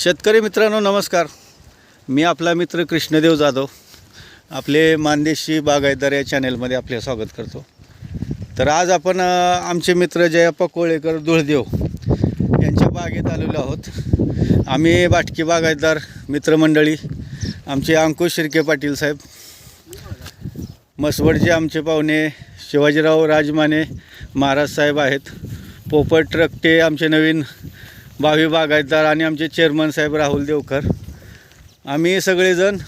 शेतकरी मित्रांनो नमस्कार. मी आपला मित्र कृष्णदेव जाधव. आपले मानदेशी बागायतदार या चॅनेलमध्ये आपले स्वागत करतो. तर आज आपण आमचे मित्र जयाप्पा कोळेकर धुळदेव यांच्या बागेत आलेलो आहोत. आम्ही बाटकी बागायतदार मित्रमंडळी आमचे अंकुश शिर्के पाटील साहेब मसवडचे आमचे पाहुणे शिवाजीराव राजमाने महाराज साहेब आहेत पोपट ट्रकटे आमचे नवीन भावी बागायतदार आणि आमचे चेअरमन साहेब राहुल देवकर. आम्ही सगळेजण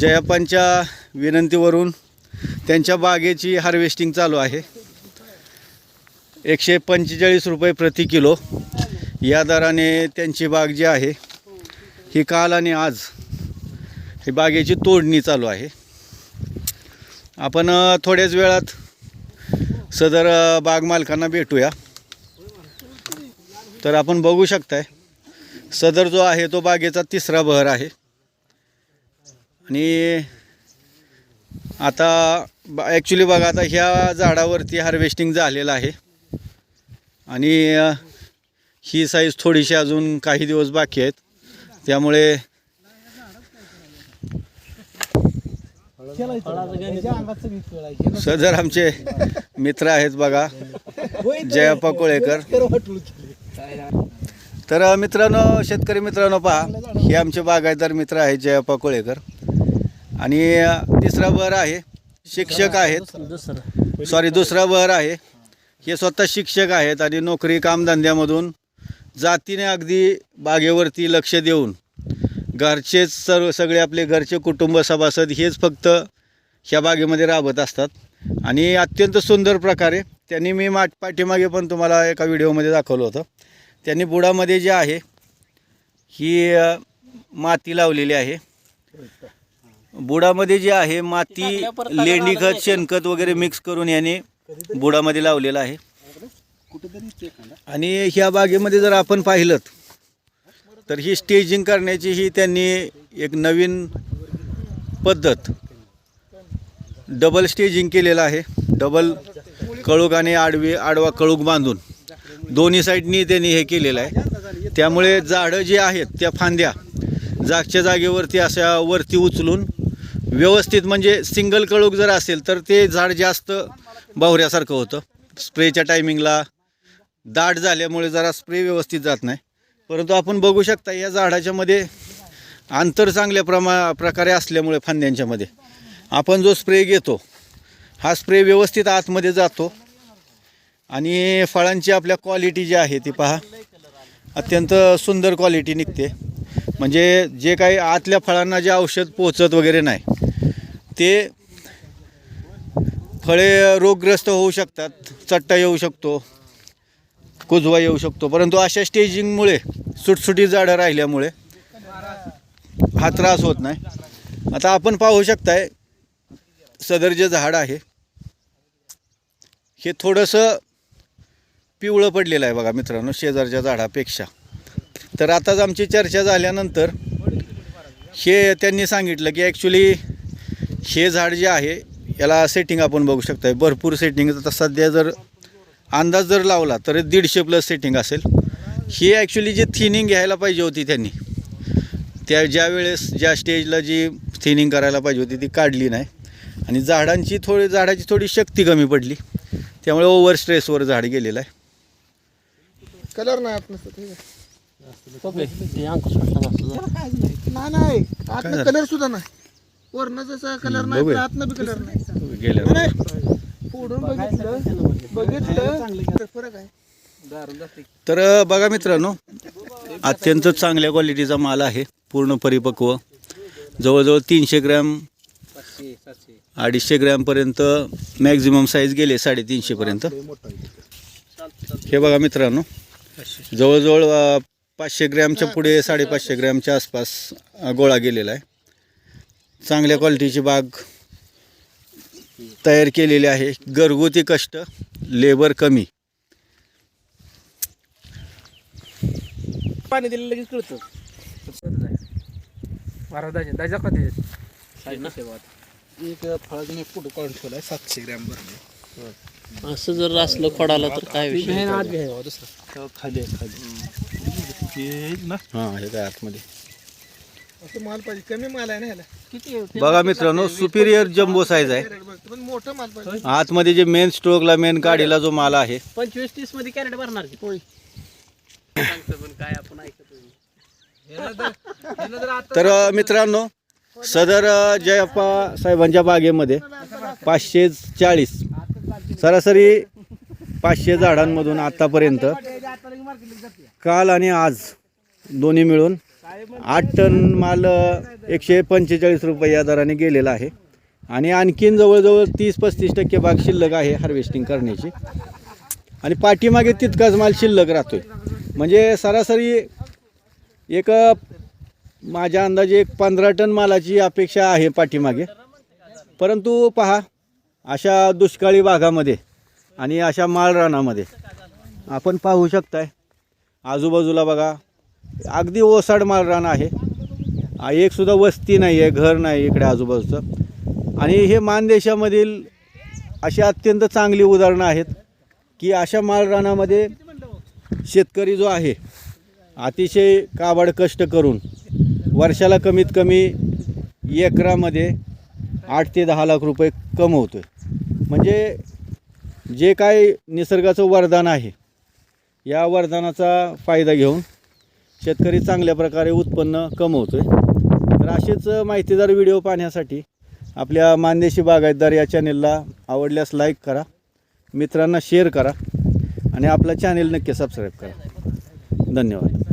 जयापांच्या विनंतीवरून त्यांच्या बागेची हार्वेस्टिंग चालू आहे. एकशे पंचेचाळीस रुपये प्रति किलो या दराने त्यांची बाग जी आहे ही काल आणि आज ही बागेची तोडणी चालू आहे. आपण थोड्याच वेळात सदर बाग मालकांना भेटूया. तर आपण बघू शकताय सदर जो आहे तो बागेचा तिसरा बहर आहे. आणि आता ॲक्च्युली बघा आता ह्या झाडावरती हार्वेस्टिंग झालेलं आहे. आणि ही साईज थोडीशी अजून काही दिवस बाकी आहेत. त्यामुळे सदर आमचे मित्र आहेत बघा जया पकोळेकर. तर मित्रांनो शेतकरी मित्रांनो पहा हे आमचे बागायतदार मित्र आहेत जयप्पा कोळेकर. आणि तिसरा बर आहे शिक्षक आहेत. सॉरी दुसरा बर आहे. हे स्वतः शिक्षक आहेत आणि नोकरी कामधंद्यामधून जातीने अगदी बागेवरती लक्ष देऊन घरचेच सर्व सगळे आपले घरचे कुटुंब सभासद हेच फक्त ह्या बागेमध्ये राबत असतात. आणि अत्यंत सुंदर प्रकारे त्यांनी मी माट पाठीमागे पण तुम्हाला एका व्हिडिओमध्ये दाखवलं होतं. त्यांनी बुडामध्ये जे आहे ही माती लावलेली आहे. बुडामध्ये जे आहे माती लेंडीखत शेणखत वगैरे मिक्स करून याने बुडामध्ये लावलेलं आहे. आणि ह्या बागेमध्ये जर आपण पाहिलं तर ही स्टेजिंग करण्याची ही त्यांनी एक नवीन पद्धत. डबल स्टेजिंग केलेलं आहे. डबल कळूक आणि आडवी आडवा कळूक बांधून. दोन्ही साईडनी त्यांनी हे केलेलं आहे. त्यामुळे झाडं जी आहेत त्या फांद्या जागच्या जागेवरती अशा वरती उचलून व्यवस्थित म्हणजे सिंगल कळूक जर असेल तर ते झाड जास्त बावऱ्यासारखं होतं. स्प्रेच्या टायमिंगला दाट झाल्यामुळे जरा स्प्रे व्यवस्थित जात नाही. परंतु आपण बघू शकता या झाडाच्या मध्ये अंतर चांगल्या प्रमा प्रकारे असल्यामुळे फांद्यांच्यामध्ये आपण जो स्प्रे घेतो हा स्प्रे व्यवस्थित आतमध्ये जातो. आणि फळांची आपल्या क्वालिटी जी आहे ती पहा. अत्यंत सुंदर क्वालिटी निघते. म्हणजे जे काही आतल्या फळांना जे औषध पोचत वगैरे नाही ते फळे रोगग्रस्त होऊ शकतात चट्टा येऊ शकतो कुजवा येऊ शकतो. परंतु अशा स्टेजिंगमुळे सुटसुटी झाडं राहिल्यामुळे हा त्रास होत नाही. आता आपण पाहू शकताय सदर जे झाड आहे हे थोडंसं पिवळं पडलेलं आहे बघा मित्रांनो शेजारच्या झाडापेक्षा. तर आताच आमची चर्चा झाल्यानंतर हे त्यांनी सांगितलं की ॲक्च्युली हे झाड जे आहे याला सेटिंग आपण बघू शकताय. भरपूर सेटिंग आता सध्या जर अंदाज जर लावला तर दीडशे प्लस सेटिंग असेल. ही ॲक्च्युली जी थिनिंग घ्यायला पाहिजे होती त्यांनी त्या ज्या वेळेस ज्या स्टेजला जी थिनिंग करायला पाहिजे होती ती काढली नाही. आणि झाडांची थोडी झाडाची थोडी शक्ती कमी पडली. त्यामुळे ओव्हर स्ट्रेसवर झाड गेलेलं आहे. कलर नाही आत नसतं नाही. नाही आतनं कलर सुद्धा नाही. वरनं जसा कलर नाही बघूया. आतनं बी कलर नाही. गेल्या नाही. फोडून बघितलं. बघितलं. तर फरक आहे. तर अ, बघा मित्रांनो अत्यंत चांगल्या क्वालिटीचा माल आहे. पूर्ण परिपक्व. जवळजवळ तीनशे ग्रॅम अडीचशे ग्रॅमपर्यंत मॅक्झिमम साईज गेले साडेतीनशेपर्यंत हे बघा मित्रांनो जवळजवळ पाचशे ग्रॅमच्या पुढे साडेपाचशे ग्रॅमच्या आसपास गोळा गेलेला आहे. चांगल्या क्वालिटीची बाग तयार केलेली आहे. घरगुती कष्ट लेबर कमी. पाणी दिलं लगेच कळतं. एक फळाचा मी फोटो काढून ठेवलाय सातशे ग्रॅम भरले. असं जर असलं खोडाला तर काय विषय आत घ्या दुसरं. खाली आहे, खाली हां हे काय आतमध्ये? असं माल पाहिजे कमी माल आहे ना ह्याला? किती आहे? बघा मित्रांनो सुपिरियर जम्बो साईज आहे. कॅरेट बघ पण मोठं माल पाहिजे. आतमध्ये जे मेन स्ट्रोकला मेन गाडीला जो माल आहे. पंचवीस तीसमध्ये कॅरेट भरणार की? पण काय आपण ऐकत तर मित्रांनो सदर जयप्पा साहेबांच्या बागेमध्ये पाचशे चाळीस सरासरी पाचशे झाडांमधून आत्तापर्यंत काल आणि आज दोन्ही मिळून आठ टन माल एकशे पंचेचाळीस रुपये या दराने गेलेला आहे. आणि आणखीन जवळजवळ तीस पस्तीस टक्के बाग शिल्लक आहे हार्वेस्टिंग करण्याची. आणि पाठीमागे तितकाच माल शिल्लक राहतोय. म्हणजे सरासरी एक माझ्या अंदाजे एक पंधरा टन मालाची अपेक्षा आहे पाठीमागे. परंतु पहा अशा दुष्काळी भागामध्ये आणि अशा माळरानामध्ये आपण पाहू शकताय आजूबाजूला बघा अगदी ओसाड माळरान आहे. एकसुद्धा वस्ती नाही आहे घर नाही इकडे आजूबाजूचं. आणि हे मानदेशामधील अशी अत्यंत चांगली उदाहरणं आहेत की अशा माळरानामध्ये शेतकरी जो आहे अतिशय काबाड कष्ट करून वर्षाला कमीत कमी एकरामध्ये आठ ते दहा लाख रुपये कमवतो आहे म्हणजे जे काय निसर्गाचं वरदान आहे या वरदानाचा फायदा घेऊन शेतकरी चांगल्या प्रकारे उत्पन्न कमवतो आहे तर असेच माहितीदार व्हिडिओ पाहण्यासाठी आपल्या मानदेशी बागायतदार या चॅनेलला आवडल्यास लाईक करा मित्रांना शेअर करा आणि आपला चॅनेल नक्की सबस्क्राईब करा. धन्यवाद.